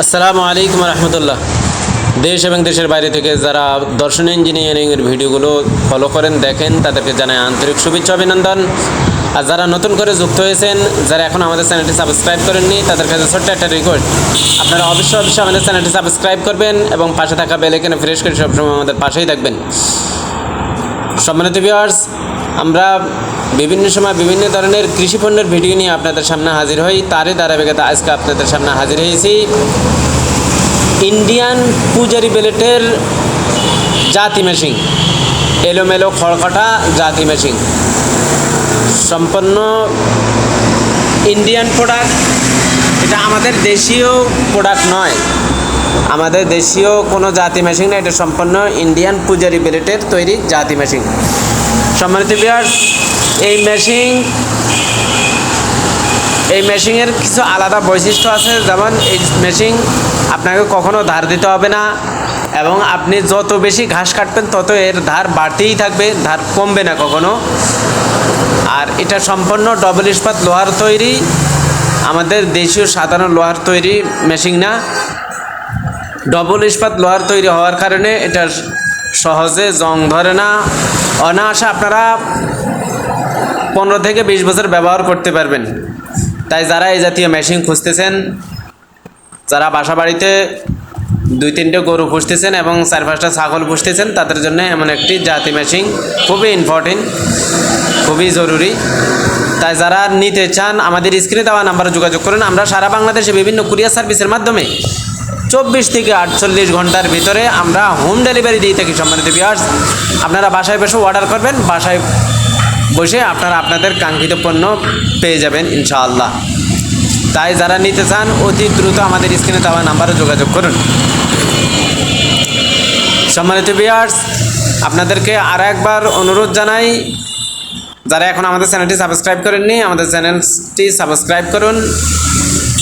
আসসালামু আলাইকুম রহমতুল্লাহ। দেশ এবং দেশের বাইরে থেকে যারা দর্শন ইঞ্জিনিয়ারিংয়ের ভিডিওগুলো ফলো করেন, দেখেন, তাদেরকে জানাই আন্তরিক শুভেচ্ছা, অভিনন্দন। আর যারা নতুন করে যুক্ত হয়েছেন, যারা এখন আমাদের চ্যানেলটি সাবস্ক্রাইব করেননি, তাদের কাছে ছোট্ট একটা রিকোয়েস্ট আপনারা অবশ্যই অবশ্যই আমাদের চ্যানেলটি সাবস্ক্রাইব করবেন এবং পাশে থাকা বেল এখানে ফ্রেশ করে সবসময় আমাদের পাশেই থাকবেন। সম্মানিত ভিউয়ার্স আমরা বিভিন্ন সময় বিভিন্ন ধরনের কৃষি পণ্যের ভিডিও নিয়ে আপনাদের সামনে হাজির হই। তারই ধারাবাহিকতা আজকে আপনাদের সামনে হাজির হয়েছি। ইন্ডিয়ান পূজারি বেলেটের জাতি মেশিন। এলোমেলো খড়কাটা জাতি মেশিন। সম্পন্ন ইন্ডিয়ান প্রোডাক্ট। এটা আমাদের দেশীয় প্রোডাক্ট নয়। আমাদের দেশীয় কোনো জাতি মেশিন না, এটা সম্পূর্ণ ইন্ডিয়ান পূজারি বেলেটের তৈরি জাতি মেশিন। সম্মানিত বিয়ার্স এই মেশিন এই মেশিনের কিছু আলাদা বৈশিষ্ট্য আছে। যেমন এই মেশিন আপনাকে কখনো ধার দিতে হবে না এবং আপনি যত বেশি ঘাস কাটবেন, তত এর ধার বাড়তেই থাকবে, ধার কমবে না কখনো। আর এটা সম্পূর্ণ ডবল ইস্পাত লোহার তৈরি। আমাদের দেশীয় সাধারণ লোহার তৈরি মেশিন না। ডবল ইস্পাত লোহার তৈরি হওয়ার কারণে এটা সহজে জং ধরে না। অনায়াসে আপনারা পনেরো থেকে বিশ বছর ব্যবহার করতে পারবেন। তাই যারা এই জাতীয় মেশিন খুঁজতেছেন, যারা বাসা বাড়িতে দুই তিনটে গরু পুষতেছেন এবং চার পাঁচটা ছাগল পুষতেছেন, তাদের জন্য এমন একটি জাতি মেশিন খুবই ইম্পর্টেন্ট খুবই জরুরি। তাই যারা নিতে চান, আমাদের স্ক্রিনে দেওয়া নাম্বারে যোগাযোগ করুন। আমরা সারা বাংলাদেশে বিভিন্ন কুরিয়ার সার্ভিসের মাধ্যমে চব্বিশ থেকে আটচল্লিশ ঘণ্টার ভিতরে আমরা হোম ডেলিভারি দিয়ে থাকি সম্মানিত বিয়ার্স আপনারা বাসায় বসে অর্ডার করবেন, বাসায় বসে আপনারা আপনাদের কাঙ্ক্ষিত পণ্য পেয়ে যাবেন, ইনশাআল্লাহ। তাই যারা নিতে চান, অতি দ্রুত আমাদের স্ক্রিনে দেওয়া নাম্বারে যোগাযোগ করুন। সম্মানিত বিয়ার্স আপনাদেরকে আর একবার অনুরোধ জানাই, যারা এখন আমাদের চ্যানেলটি সাবস্ক্রাইব করেননি, আমাদের চ্যানেলটি সাবস্ক্রাইব করুন।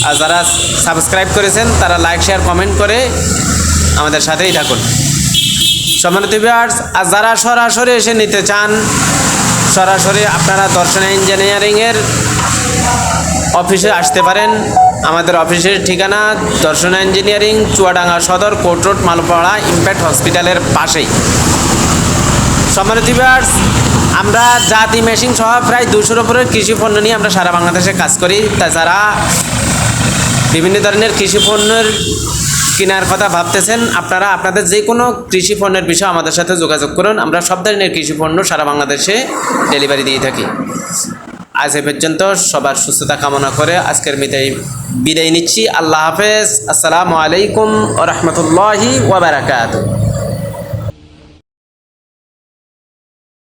আর যারা সাবস্ক্রাইব করেছেন, তারা লাইক শেয়ার কমেন্ট করে আমাদের সাথেই থাকুন। সম্মানিত বিয়ার্স আর যারা সরাসরি এসে নিতে চান সরাসরি আপনারা দর্শন ইঞ্জিনিয়ারিংয়ের অফিসে আসতে পারেন। আমাদের অফিসের ঠিকানা দর্শন ইঞ্জিনিয়ারিং, চুয়াডাঙ্গা সদর, কোর্ট রোড, মালপাড়া, ইম্প্যাক্ট হসপিটালের পাশেই। সম্মানিত ভিউয়ার্স আমরা জাতি মেশিন সহ প্রায় দুশোর উপরে কৃষি পণ্য নিয়ে আমরা সারা বাংলাদেশে কাজ করি। তাছাড়া বিভিন্ন ধরনের কৃষি পণ্যের কেনার কথা ভাবতেছেন, আপনারা আপনাদের যে কোনো কৃষি পণ্যের বিষয়ে আমাদের সাথে যোগাযোগ করুন। আমরা সব ধরনের কৃষি পণ্য সারা বাংলাদেশে ডেলিভারি দিয়ে থাকি। আজ এ পর্যন্ত সবার সুস্থতা কামনা করে আজকের মিতাই বিদায় নিচ্ছি। আল্লাহ হাফেজ। আসসালামু আলাইকুম ও রহমতুল্লাহি ওবরাকাতু